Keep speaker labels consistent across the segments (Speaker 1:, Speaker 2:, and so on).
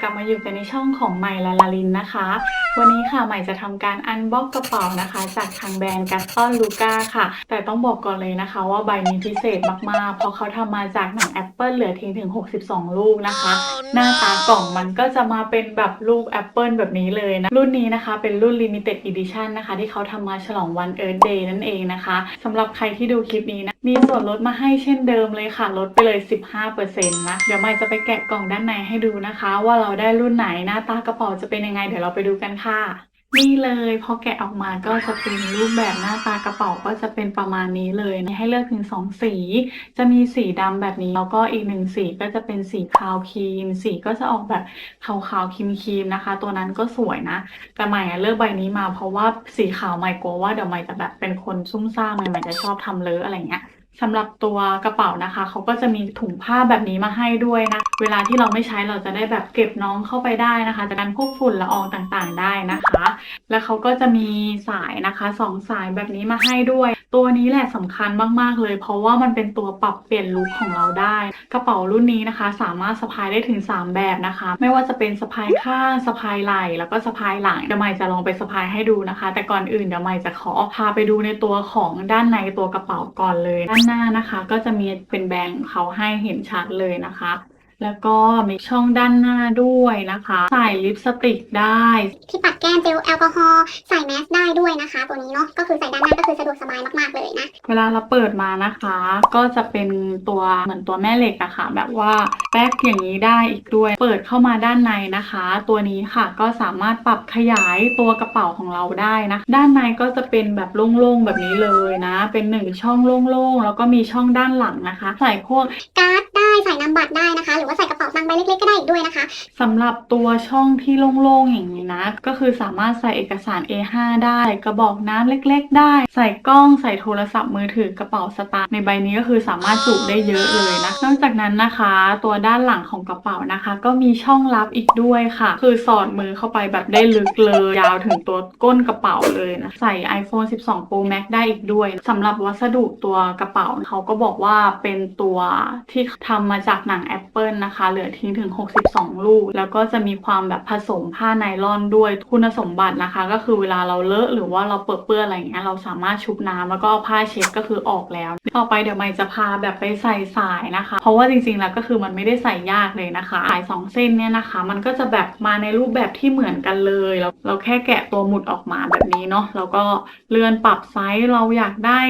Speaker 1: กลับมาอยู่กันในช่องของใหม่ลาลาลินนะคะ วันนี้ค่ะใหม่จะทำการอันบ็อกกระเป๋านะคะ จากทางแบรนด์กัสตอนลูกาค่ะ แต่ต้องบอกก่อนเลยนะคะ ว่าใบนี้พิเศษมากๆ เพราะเขาทำมาจากหนังแอปเปิลเหลือทิ้งถึง 62 ลูกนะคะ หน้าตากล่องมันก็จะมาเป็นแบบรูปแอปเปิลแบบนี้เลยนะ รุ่นนี้นะคะเป็นรุ่น Limited Edition นะคะ ที่เขาทำมาฉลองวัน Earth Day นั่นเองนะคะสำหรับใครที่ดูคลิปนี้นะ มีส่วนลดมาให้เช่นเดิมเลยค่ะ ลดไปเลย 15%นะ เดี๋ยวใหม่จะไปแกะกล่องด้านในให้ดูนะคะ ว่าเราได้รุ่นไหนหน้าตากระเป๋าจะเป็นยังไง เดี๋ยวเราไปดูกันค่ะนี่เลยพอแกะออกมาก็จะเป็นรูปแบบหน้าตากระเป๋าก็จะเป็นประมาณนี้เลยนะให้เลือกถึง2สี จะมีสีดำแบบนี้แล้วก็อีกหนึ่งสีก็จะเป็นสีคาวครีม สีก็จะออกแบบขาวๆครีมๆนะคะ ตัวนั้นก็สวยนะ แต่ใหม่อะเลือกใบนี้มาเพราะว่าสีขาวใหม่กลัวว่าเดี๋ยวใหม่จะแบบเป็นคนซุ่มซ่ามใหม่ใหม่จะชอบทำเลอะอะไรเงี้ย สำหรับตัวกระเป๋านะคะ เขาก็จะมีถุงผ้าแบบนี้มาให้ด้วยนะ เวลาที่เราไม่ใช้เราจะได้แบบเก็บน้องเข้าไปได้นะคะจากการพวกฝุ่นละอองต่างๆได้นะคะ แล้วเขาก็จะมีสายนะคะสองสายแบบนี้มาให้ด้วย ตัวนี้แหละสำคัญมาก ๆ เลย เพราะว่ามันเป็นตัวปรับเปลี่ยนลุคของเราได้ กระเป๋ารุ่นนี้นะคะ สามารถสะพายได้ถึง 3 แบบนะคะ ไม่ว่าจะเป็นสะพายข้างสะพายไหล่แล้วก็สะพายหลังเดี๋ยวใหม่จะลองไปสะพายให้ดูนะคะ แต่ก่อนอื่นเดี๋ยวใหม่จะขอพาไปดูในตัวของด้านในตัวกระเป๋าก่อนเลย ด้านหน้านะคะ ก็จะมีเป็นแบงค์เขาให้เห็นชัดเลยนะคะ แล้วก็มีช่องด้านหน้าด้วยนะคะ ใส่ลิปสติกได้
Speaker 2: ที่ปัดแก้มเจลแอลกอฮอล์ใส่แมสได้ด้วยนะคะ ตัวนี้เนาะก็คือใส่ด้านหน้าก็คือสะดวกสบายมากๆเลยนะ
Speaker 1: เวลาเราเปิดมานะคะ ก็จะเป็นตัวเหมือนตัวแม่เหล็กอะค่ะ แบบว่าแป๊กอย่างนี้ได้อีกด้วย เปิดเข้ามาด้านในนะคะ ตัวนี้ค่ะก็สามารถปรับขยายตัวกระเป๋าของเราได้นะ ด้านในก็จะเป็นแบบโล่งๆแบบนี้เลยนะ เป็นหนึ่งช่องโล่งๆแล้วก็มีช่องด้านหลังนะคะ ใส่พวก
Speaker 2: การ์ดได้ ใส่นามบัตรได้นะคะ หรือว่าใส่กระเป๋าตังค์ใบเล็กๆก็ได้อีกด้วยนะคะ
Speaker 1: สำหรับตัวช่องที่โล่งๆอย่างนี้นะ ก็คือสามารถใส่เอกสาร A5 ได้กระบอกน้ำเล็กๆ ได้ ใส่กล้องใส่โทรศัพท์มือถือกระเป๋าสตางค์ในใบนี้ก็คือสามารถจุได้เยอะเลยนะนอกจากนั้นนะคะ ตัวด้านหลังของกระเป๋านะคะ ก็มีช่องลับอีกด้วยค่ะ คือสอดมือเข้าไปแบบได้ลึกเลยยาวถึงตัวก้นกระเป๋าเลยนะใส่ iPhone 12 Pro Max ได้อีกด้วยสำหรับวัสดุตัวกระเป๋าเขาก็บอกว่าเป็นตัวที่ทำมาจากหนัง Apple นะคะ เหลือทิ้งถึง 62 ลูก แล้วก็จะมีความแบบผสมผ้าไนลอนด้วยคุณสมบัตินะคะ ก็คือเวลาเราเลอะหรือว่าเราเปิดเปื้อนอะไรเงี้ยเราสามารถชุบน้ำแล้วก็เอาผ้าเช็ดก็คือออกแล้ว ต่อไปเดี๋ยวไม่จะพาแบบไปใส่สายนะคะ เพราะว่าจริงๆแล้วก็คือมันไม่ได้ใส่ยากเลยนะคะสายสองเส้นเนี่ยนะคะ มันก็จะแบบมาในรูปแบบที่เหมือนกันเลยเราเราแค่แกะตัวหมุดออกมาแบบนี้เนาะแล้วก็เลื่อนปรับไซส์เราอยากได้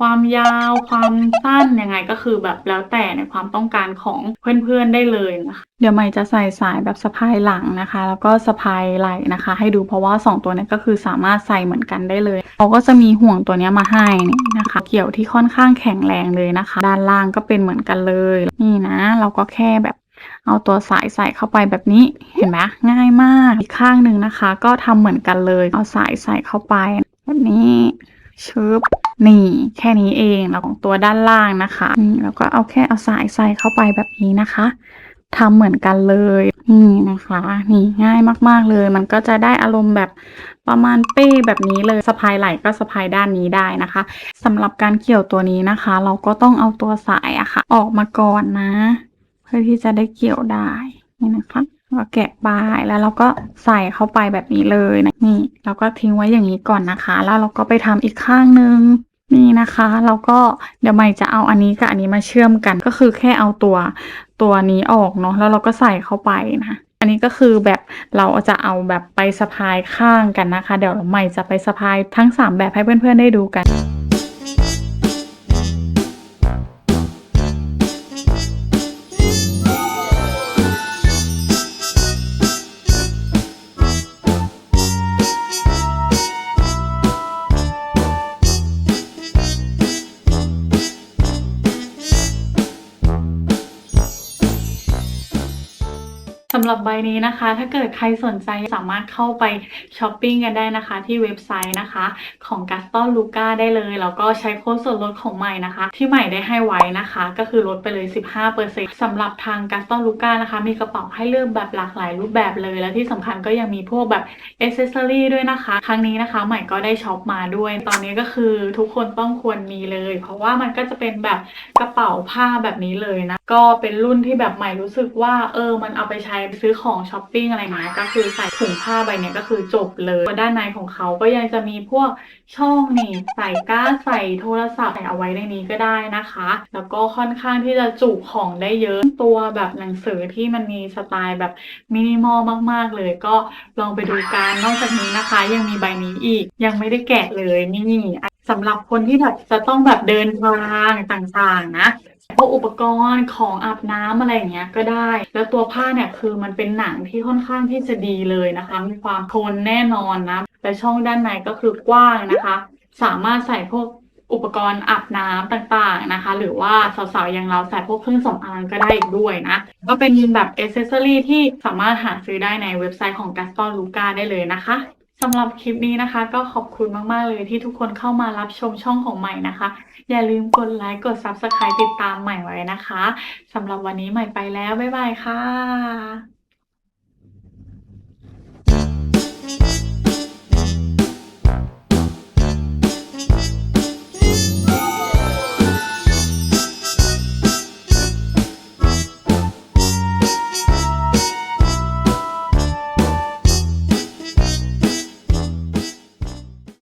Speaker 1: ความยาวความสั้นยังไงก็คือแบบแล้วแต่ในความต้องการของเพื่อนๆได้เลยนะคะเดี๋ยวใหม่จะใส่สายแบบสะพายหลังนะคะ แล้วก็สะพายไหล่นะคะ ให้ดูเพราะว่าสองตัวนี้ก็คือสามารถใส่เหมือนกันได้เลยเขาก็จะมีห่วงตัวนี้มาให้นี่นะคะ เกี่ยวที่ค่อนข้างแข็งแรงเลยนะคะ ด้านล่างก็เป็นเหมือนกันเลยนี่นะ เราก็แค่แบบเอาตัวสายใส่เข้าไปแบบนี้เห็นไหมง่ายมากอีกข้างหนึ่งนะคะ ก็ทำเหมือนกันเลย เอาสายใส่เข้าไปแบบนี้ ชึบนี่แค่นี้เองแล้วของตัวด้านล่างนะคะนี่แล้วก็เอาแค่เอาสายใส่เข้าไปแบบนี้นะคะทำเหมือนกันเลยนี่นะคะนี่ง่ายมากๆเลย มันก็จะได้อารมณ์แบบประมาณเป้แบบนี้เลยสะพายไหล่ก็สะพายด้านนี้ได้นะคะสำหรับการเกี่ยวตัวนี้นะคะ เราก็ต้องเอาตัวสายอะค่ะ ออกมาก่อนนะ เพื่อที่จะได้เกี่ยวได้นี่นะคะ เราแกะปลายแล้วเราก็ใส่เข้าไปแบบนี้เลยนะนี่เราก็ทิ้งไว้อย่างนี้ก่อนนะคะ แล้วเราก็ไปทำอีกข้างนึงนี่นะคะเราก็เดี๋ยวใหม่จะเอาอันนี้กับอันนี้มาเชื่อมกันก็คือแค่เอาตัวตัวนี้ออกเนาะแล้วเราก็ใส่เข้าไปนะอันนี้ก็คือแบบเราจะเอาแบบไปสะพายข้างกันนะคะ เดี๋ยวใหม่จะไปสะพายทั้งสามแบบให้เพื่อนๆได้ดูกัน สำหรับใบนี้นะคะ ถ้าเกิดใครสนใจสามารถเข้าไปช้อปปิ้งกันได้นะคะ ที่เว็บไซต์นะคะของ g a s t o n Luca ได้เลย แล้วก็ใช้โค้ดส่วนลดของใหม่นะคะ ที่ใหม่ได้ให้ไว้นะคะ ก็คือลดไปเลย 15%สำหรับทาง g a s t o n Luca นะคะ มีกระเป๋าให้เลือกแบบหลากหลายรูปแบบเลย และที่สำคัญก็ยังมีพวกแบบ a อ c e s s o r y ด้วยนะคะ ครั้งนี้นะคะ ใหม่ก็ได้ช็อปมาด้วย ตอนนี้ก็คือทุกคนต้องควรมีเลย เพราะว่ามันก็จะเป็นแบบกระเป๋าผ้าแบบนี้เลยนะก็เป็นรุ่นที่แบบใหม่รู้สึกว่าเออมันเอาไปใช้ไปซื้อของช้อปปิ้งอะไรเงี้ยก็คือใส่ถุงผ้าใบเนี้ยก็คือจบเลยด้านในของเขาก็ยังจะมีพวกช่องนี่ใส่กาใส่โทรศัพท์ใส่เอาไว้ในนี้ก็ได้นะคะ แล้วก็ค่อนข้างที่จะจุของได้เยอะตัวแบบหนังสือที่มันมีสไตล์แบบมินิมอลมาก ๆ เลยก็ลองไปดูกันนอกจากนี้นะคะ ยังมีใบนี้อีกยังไม่ได้แกะเลยนี่สำหรับคนที่แบบจะต้องแบบเดินทางต่างๆนะ พวกอุปกรณ์ของอาบน้ำอะไรอย่างเงี้ยก็ได้ แล้วตัวผ้าเนี่ยคือมันเป็นหนังที่ค่อนข้างที่จะดีเลยนะคะ มีความทนแน่นอนนะและช่องด้านในก็คือกว้างนะคะ สามารถใส่พวกอุปกรณ์อาบน้ำต่างๆนะคะ หรือว่าสาวๆอย่างเราใส่พวกเครื่องสำอางก็ได้อีกด้วยนะ ก็เป็นแบบอเซสซอรี่ที่สามารถหาซื้อได้ในเว็บไซต์ของ Gaston Luca ได้เลยนะคะ สำหรับคลิปนี้นะคะ ก็ขอบคุณมากๆเลยที่ทุกคนเข้ามารับชมช่องของใหม่นะคะ อย่าลืมกดไลค์กด Subscribe ติดตามใหม่ไว้นะคะสำหรับวันนี้ใหม่ไปแล้ว บ๊ายบายค่ะ